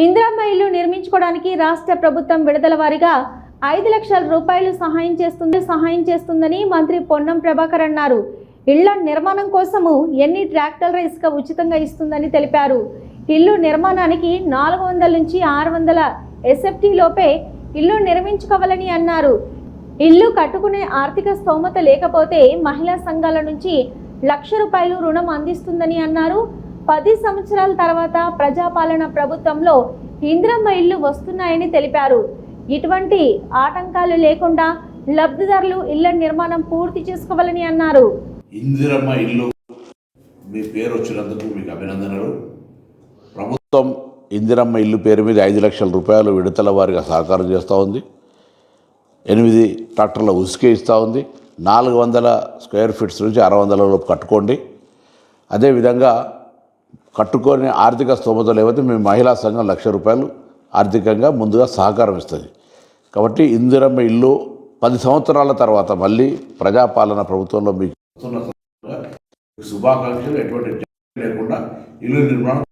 ఇందిరమ్మ ఇల్లు నిర్మించుకోవడానికి రాష్ట్ర ప్రభుత్వం విడుదల వారీగా ఐదు లక్షల రూపాయలు సహాయం చేస్తుంది సహాయం చేస్తుందని మంత్రి పొన్నం ప్రభాకర్ అన్నారు. ఇళ్ళ నిర్మాణం కోసము ఎన్ని ట్రాక్టర్ల ఇసుక ఉచితంగా ఇస్తుందని తెలిపారు. ఇల్లు నిర్మాణానికి నాలుగు వందల నుంచి ఆరు వందల ఎస్ఎఫ్టీ లోపే ఇల్లు నిర్మించుకోవాలని అన్నారు. ఇల్లు కట్టుకునే ఆర్థిక స్తోమత లేకపోతే మహిళా సంఘాల నుంచి లక్ష రూపాయలు రుణం అందిస్తుందని అన్నారు. పది సంవత్సరాల తర్వాత ప్రజాపాలన ప్రభుత్వంలో ఇంద్రమ్మ ఇల్లు వస్తున్నాయని తెలిపారు. ఇటువంటి ఆటంకాలు లేకుండా లబ్ధిదారులు ఇళ్ళ నిర్మాణం పూర్తి చేసుకోవాలని అన్నారు. ఇందిరమ్మ ఇల్లు మీ పేరు వచ్చినందుకు మీకు అభినందనలు. ప్రభుత్వం ఇందిరమ్మ ఇల్లు పేరు మీద ఐదు లక్షల రూపాయలు విడతల వారిగా సహకారం చేస్తూ ఉంది. ఎనిమిది ట్రాక్టర్ల ఉసుకే ఇస్తూ ఉంది. నాలుగు వందల స్క్వేర్ ఫీట్స్ నుంచి అరవై వందల లోపు కట్టుకోండి. అదేవిధంగా కట్టుకొని ఆర్థిక స్తోమత లేకపోతే మీ మహిళా సంఘం లక్ష రూపాయలు ఆర్థికంగా ముందుగా సహకారం ఇస్తుంది. కాబట్టి ఇందిరమ్మ ఇల్లు పది సంవత్సరాల తర్వాత మళ్ళీ ప్రజాపాలన ప్రభుత్వంలో మీకు శుభాకాంక్షలు ఎటువంటి లేకుండా ఇల్లు నిర్మాణం